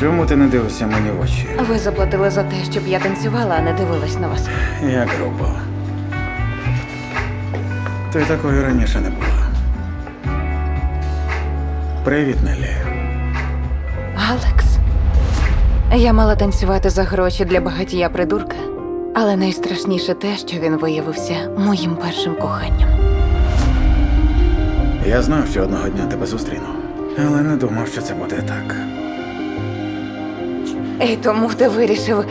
Чому ти не дивишся мені в очі? Ви заплатили за те, щоб я танцювала, а не дивилась на вас. Як грубо. Ти такою раніше не була. Привіт, Нелі. Алекс. Я мала танцювати за гроші для багатія придурка, але найстрашніше те, що він виявився моїм першим коханням. Я знав, що одного дня тебе зустріну, але не думав, що це буде так. І тому ти вирішив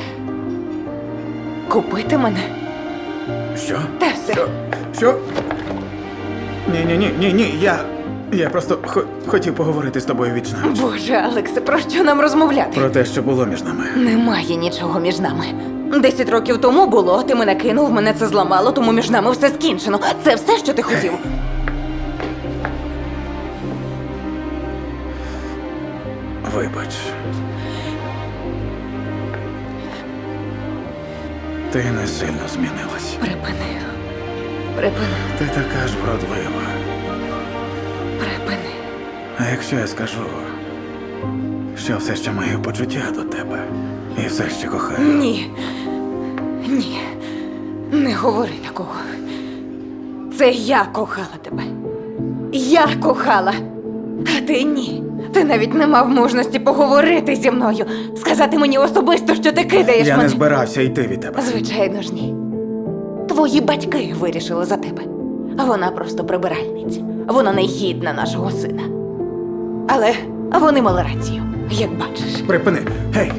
купити мене? Що? Та все. Що? Що? Ні, ні, ні, ні, ні. Я. Я просто хо- хотів поговорити з тобою вічно. Боже, Алексе, про що нам розмовляти? Про те, що було між нами. Немає нічого між нами. Десять років тому було, ти мене кинув, мене це зламало, тому між нами все скінчено. Це все, що ти хотів. Вибач. Ти не сильно змінилась. Припини. Припини. Ти така ж вродлива. Припини. А якщо я скажу, що все ще маю почуття до тебе і все ще кохаю. Ні. Ні. Не говори такого. Це я кохала тебе. Я кохала. А ти ні. Ти навіть не мав мужності поговорити зі мною, сказати мені особисто, що ти кидаєш Я мене. не збирався йти від тебе. Звичайно ж ні. Твої батьки вирішили за тебе. А вона просто прибиральниця. Вона не гідна нашого сина. Але вони мали рацію, як бачиш. Припини. Гей!